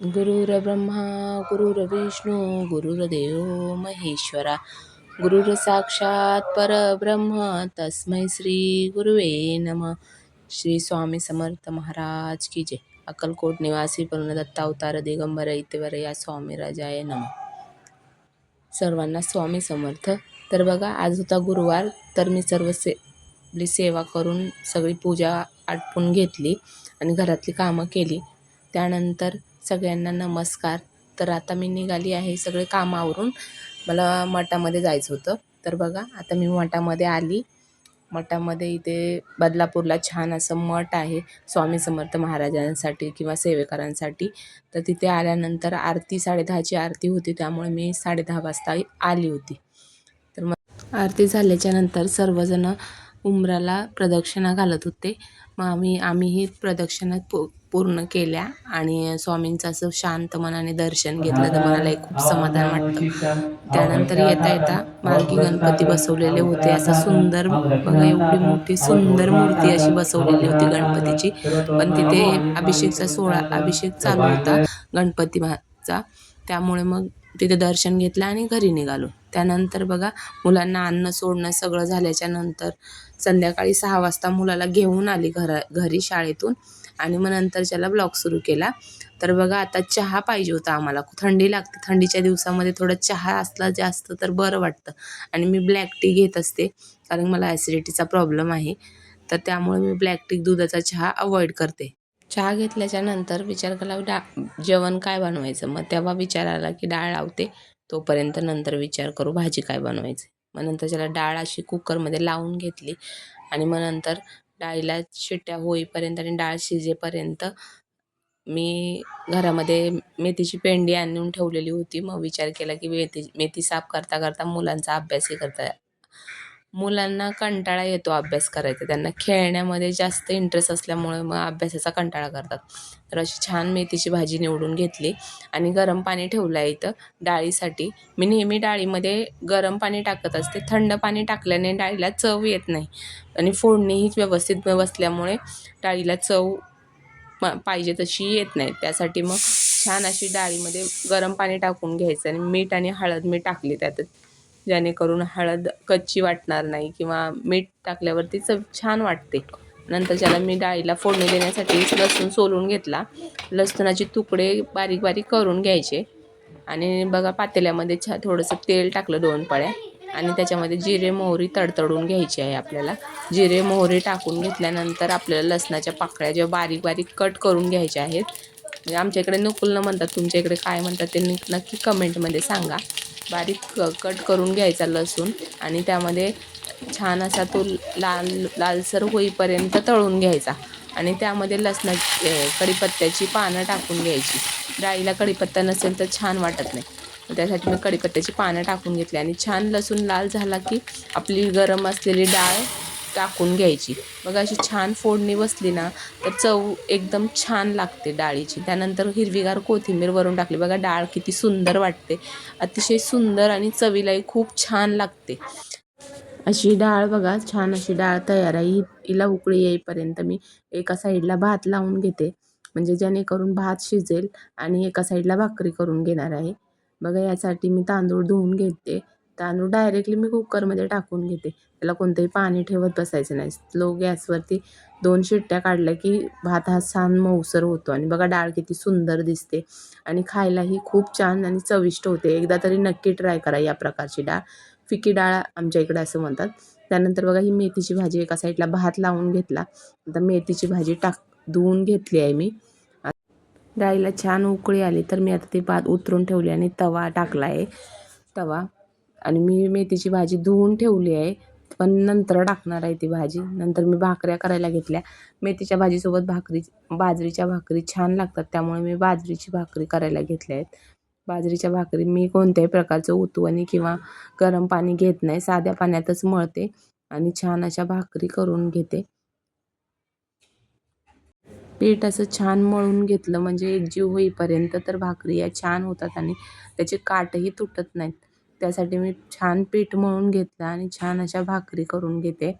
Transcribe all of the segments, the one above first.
गुरुर्ब्रह्मा गुरुर्विष्णू गुरुर्देव महेश्वरा। गुरुर साक्षात परब्रह्म तस्मै श्री गुरुवे नम। श्री स्वामी समर्थ महाराज की जय। अक्कलकोट निवासी पूर्णदत्त अवतार दिगंबर इतेवर या स्वामी राजाय नम। सर्वांना स्वामी समर्थ। तर बघा आज होता गुरुवार तर मी सर्व से आपली सेवा करून सगळी पूजा आटपून घेतली आणि घरातली कामं केली. त्यानंतर सगळ्यांना नमस्कार. तर आता मी निघाली आहे सगळे कामावरून. मला मठामध्ये जायचं होतं. तर बघा आता मी मठामध्ये आली. मठामध्ये इथे बदलापूरला छान असं मठ आहे. स्वामी समर्थ महाराजांसाठी किंवा सेवेकरांसाठी. तर तिथे आल्यानंतर आरती साडेदहाची आरती होती. त्यामुळे मी साडेदहा वाजता आली होती. तर मग आरती झाल्याच्यानंतर सर्वजण उंबराला प्रदक्षिणा घालत होते. मग आम्ही आम्हीही प्रदक्षिणा पो पूर्ण केल्या आणि स्वामींचं असं शांत मनाने दर्शन घेतलं तर एक खूप समाधान वाटतं. त्यानंतर येता येता मार्गी गणपती बसवलेले होते. असं सुंदर बघा एवढी मोठी सुंदर मूर्ती अशी बसवलेली होती गणपतीची. पण तिथे अभिषेकचा सोहळा अभिषेक चालू होता गणपतीचा. त्यामुळे मग तिथे दर्शन घेतलं आणि घरी निघालो. त्यानंतर बघा मुलांना अन्न सोडणं सगळं झाल्याच्यानंतर संध्याकाळी सहा वाजता मुलाला घेऊन आली घरा घरी शाळेतून आणि मग नंतरच्याला ब्लॉग सुरू केला. तर बघा आता चहा पाहिजे होता आम्हाला. थंडी लागते. थंडीच्या दिवसामध्ये थोडं चहा असला जास्त तर बरं वाटतं. आणि मी ब्लॅक टी घेत असते कारण मला ॲसिडिटीचा प्रॉब्लेम आहे. तर त्यामुळे मी ब्लॅक टी दुधाचा चहा अवॉइड करते. चहा घेतल्याच्या नंतर विचार केला डा जेवण काय बनवायचं? मग तेव्हा विचार आला की डाळ लावते. तोपर्यंत नंतर विचार करू भाजी काय बनवायची? मग नंतर त्याला डाळ अशी कुकरमध्ये लावून घेतली आणि मग नंतर डाळीला शिट्ट्या होईपर्यंत आणि डाळ शिजेपर्यंत मी घरामध्ये मेथीची पेंडी आणून ठेवलेली होती. मग विचार केला की मेथी मेथी साफ करता करता मुलांचा अभ्यासही करता मुलांना कंटाळा येतो अभ्यास करायचा. त्यांना खेळण्यामध्ये जास्त इंटरेस्ट असल्यामुळे मग अभ्यासाचा कंटाळा करतात. तर अशी छान मेथीची भाजी निवडून घेतली आणि गरम पाणी ठेवलं आहे इथं डाळीसाठी. मी नेहमी डाळीमध्ये गरम पाणी टाकत असते. थंड पाणी टाकल्याने डाळीला चव येत नाही आणि फोडणीही व्यवस्थित बसल्यामुळे डाळीला चव पाहिजे तशी येत नाही. त्यासाठी मग छान अशी डाळीमध्ये गरम पाणी टाकून घ्यायचं आणि मीठ आणि हळद मी टाकली त्यात. जेणेकरून हळद कच्ची वाटणार नाही किंवा मीठ टाकल्यावरती चव छान वाटते. नंतर ज्याला मी डाळीला फोडणी देण्यासाठी लसूण सोलून घेतला. लसणाचे तुकडे बारीक बारीक करून घ्यायचे. आणि बघा पातेल्यामध्ये छा थोडंसं तेल टाकलं दोन पळ्या. आणि त्याच्यामध्ये जिरे मोहरी तडतडून घ्यायची आहे आपल्याला. जिरे मोहरी टाकून घेतल्यानंतर आपल्याला लसणाच्या पाकळ्या ज्या बारीक बारीक कट करून घ्यायच्या आहेत. म्हणजे आमच्या इकडे नकुल म्हणतात तुमच्या इकडे काय म्हणतात ते नक्की कमेंटमध्ये सांगा. बारीक कट करून घ्यायचा लसूण आणि त्यामध्ये छान असा तो लाल लालसर होईपर्यंत तळून घ्यायचा. आणि त्यामध्ये लसणा कढीपत्त्याची पानं टाकून घ्यायची. डाळीला कढीपत्ता नसेल तर छान वाटत नाही. त्यासाठी मी कढीपत्त्याची पानं टाकून घेतली आणि छान लसूण लाल झाला की आपली गरम असलेली डाळ टाकून घ्यायची. मग अशी छान फोडणी बसली ना तर चव एकदम छान लागते डाळीची. त्यानंतर हिरवीगार कोथिंबीर वरून टाकली. बघा डाळ किती सुंदर वाटते. अतिशय सुंदर आणि चवीलाही खूप छान लागते. अशी डाळ बघा छान अशी डाळ तयार आहे. हिला उकळी येईपर्यंत मी एका साईडला भात लावून घेते. म्हणजे जेणेकरून भात शिजेल आणि एका साईडला भाकरी करून घेणार आहे. बघा यासाठी मी तांदूळ धुवून घेते. तांदूळ डायरेक्टली मी कुकरमध्ये टाकून घेते. त्याला कोणतंही पाणी ठेवत बसायचं नाही. स्लो गॅसवरती दोन शिट्ट्या काढल्या की भात हा छान मऊसर होतो. आणि बघा डाळ किती सुंदर दिसते. आणि खायलाही खूप छान आणि चविष्ट होते. एकदा तरी नक्की ट्राय करा या प्रकारची डाळ. फिकी डाळ आमच्या इकडे असं म्हणतात. त्यानंतर बघा ही मेथीची भाजी एका साईडला भात लावून घेतला. आता मेथीची भाजी टाक धुवून घेतली आहे मी. डाळीला छान उकळी आली तर मी आता ती भात उतरून ठेवली आणि तवा टाकला आहे. तवा. आणि मी मेथीची भाजी धुवून ठेवली आहे पण नंतर टाकणार आहे ती भाजी. नंतर मी भाकऱ्या करायला घेतल्या. मेथीच्या भाजीसोबत भाकरी बाजरीच्या भाकरी छान लागतात त्यामुळे मी बाजरीची भाकरी करायला घेतल्या आहेत. बाजरीच्या भाकरी मी कोणत्याही प्रकारचं उतवणी किंवा गरम पाणी घेत नाही साध्या पाण्यातच मळते आणि छान अशा भाकरी करून घेते. पीठ असं छान मळून घेतलं म्हणजे एकजीव होईपर्यंत तर भाकरी या छान होतात आणि त्याचे काटही तुटत नाहीत. त्यासाठी मी छान पीठ मळून घेतलं आणि छान अशा भाकरी करून घेते.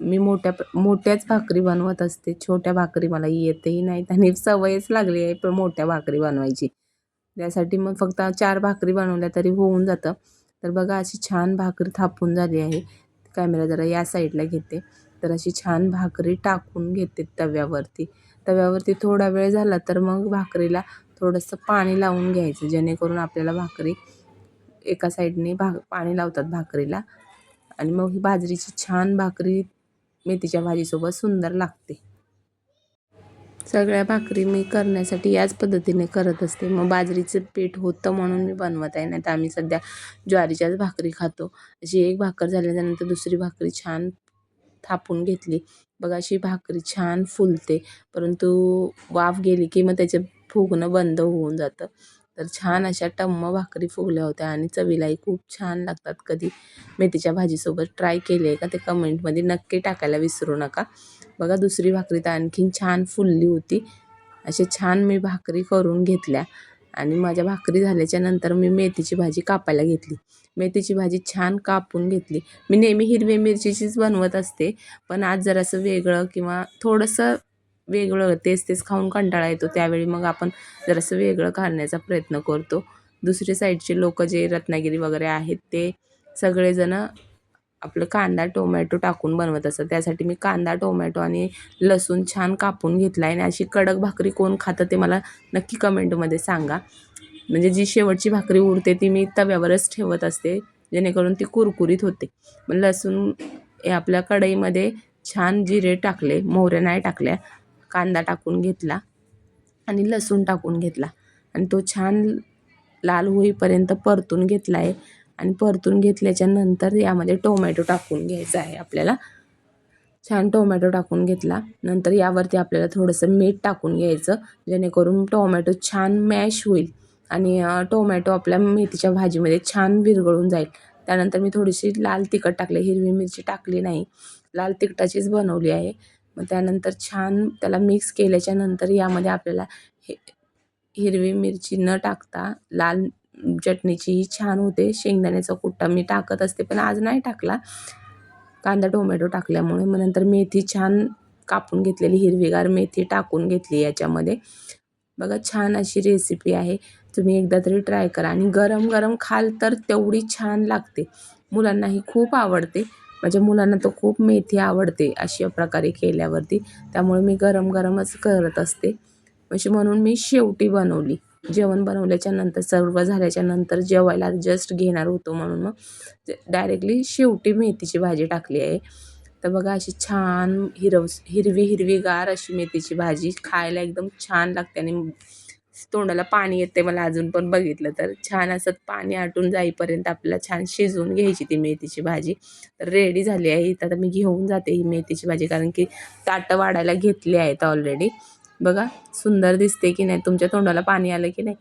मी मोठ्या मोठ्याच भाकरी बनवत असते. छोट्या भाकरी मला येतही नाहीत आणि सवयच लागली आहे पण मोठ्या भाकरी बनवायची. त्यासाठी मग फक्त चार भाकरी बनवल्या तरी होऊन जातं. तर बघा अशी छान भाकरी थापून झाली आहे. कॅमेरा जरा या साईडला घेते. तर अशी छान भाकरी टाकून घेते तव्यावरती. तव्यावरती थोडा वेळ झाला तर मग भाकरीला थोडंसं पाणी लावून घ्यायचं. जेणेकरून आपल्याला भाकरी एका साईडने भा पाणी लावतात भाकरीला. आणि मग ही बाजरीची छान भाकरी मेथीच्या भाजीसोबत सुंदर लागते. सगळ्या भाकरी मी करण्यासाठी याच पद्धतीने करत असते. मग बाजरीचं पीठ होतं म्हणून मी बनवत आहे. नाही तर आम्ही सध्या ज्वारीच्याच भाकरी खातो. अशी एक भाकर झाल्यानंतर दुसरी भाकरी छान थापून घेतली. बघा अशी भाकरी छान फुलते. परंतु वाफ गेली की मग त्याचे फुगणं बंद होऊन जातं. तर छान अशा टम्म भाकरी फुगल्या होत्या आणि चवीलाही खूप छान लागतात. कधी मेथीच्या भाजीसोबत ट्राय केली आहे का ते कमेंटमध्ये नक्की टाकायला विसरू नका. बघा दुसरी भाकरी तर आणखीन छान फुलली होती. असे छान मी भाकरी करून घेतल्या आणि माझ्या भाकरी झाल्याच्यानंतर मी मेथीची भाजी कापायला घेतली. मेथीची भाजी छान कापून घेतली. मी नेहमी हिरवी मिरचीचीच बनवत असते पण आज जरासं वेगळं किंवा थोडंसं वेगळं तेच तेच खाऊन कंटाळा येतो. त्यावेळी मग आपण जरासं वेगळं करण्याचा प्रयत्न करतो. दुसरी साईडचे लोक जे रत्नागिरी वगैरे आहेत ते सगळेजणं आपलं कांदा टोमॅटो टाकून बनवत असतात. त्यासाठी मी कांदा टोमॅटो आणि लसूण छान कापून घेतला आहे आणि अशी कडक भाकरी कोण खातं ते मला नक्की कमेंटमध्ये सांगा. म्हणजे जी शेवटची भाकरी उरते ती मी तव्यावरच ठेवत असते जेणेकरून ती कुरकुरीत होते. मग लसूण हे आपल्या कढईमध्ये छान जिरे टाकले मोहऱ्या नाही टाकल्या कांदा टाकून घेतला आणि लसूण टाकून घेतला. आणि तो छान लाल होईपर्यंत परतून घेतला आहे आणि परतून घेतल्याच्या नंतर यामध्ये टोमॅटो टाकून घ्यायचा आहे आपल्याला. छान टोमॅटो टाकून घेतला. नंतर यावरती आपल्याला थोडंसं मीठ टाकून घ्यायचं जेणेकरून टोमॅटो छान मॅश होईल आणि टोमॅटो आपल्या मेथीच्या भाजीमध्ये छान विरघळून जाईल. त्यानंतर मी थोडीशी लाल तिखट टाकले हिरवी मिरची टाकली नाही. लाल तिखटाचीच बनवली आहे. मग त्यानंतर छान त्याला मिक्स केल्याच्यानंतर यामध्ये आपल्याला हे हिरवी मिरची न टाकता लाल चटणीचीही छान होते. शेंगदाण्याचा कुट्टा मी टाकत असते पण आज नाही टाकला. कांदा टोमॅटो टाकल्यामुळे मग नंतर मेथी छान कापून घेतलेली हिरवीगार मेथी टाकून घेतली याच्यामध्ये. बघा छान अशी रेसिपी आहे. तुम्ही एकदा तरी ट्राय करा. आणि गरम गरम खाल तर तेवढी छान लागते. मुलांनाही खूप आवडते. माझ्या मुलांना तर खूप मेथी आवडते अशा प्रकारे केल्यावरती. त्यामुळे मी गरम गरमच करत असते. म्हणजे म्हणून मी शेवटी बनवली. जेवण बनवल्याच्या नंतर सर्व झाल्याच्यानंतर जेवायला जस्ट घेणार होतो म्हणून मग डायरेक्टली शेवटी मेथीची भाजी टाकली आहे. तर बघा अशी छान हिरव हिरवी हिरवीगार अशी मेथीची भाजी खायला एकदम छान लागते आणि तोंडाला पाणी येते मला अजून पण बघितलं तर. छान असं पाणी आटून जाईपर्यंत आपल्याला छान शिजवून घ्यायची ती मेथीची भाजी. तर रेडी झाली आहे. इथं आता मी घेऊन जाते ही मेथीची भाजी कारण की ताटं वाढायला घेतली आहेत ऑलरेडी बघा सुंदर दिसते की नाही? तुमच्या तोंडाला पाणी आलं की नाही?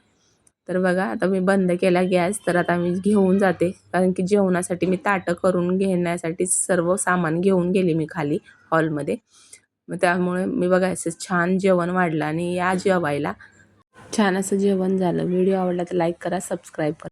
तर बघा आता मी बंद केला गॅस तर आता मी घेऊन जाते. कारण की जेवणासाठी मी ताटं करून घेण्यासाठी सर्व सामान घेऊन गेले मी खाली हॉलमध्ये मग त्यामुळे मी बघा असं छान जेवण वाढलं आणि या जेवायला छान असं जेवण झालं. व्हिडिओ आवडला तर लाईक करा सबस्क्राईब करा.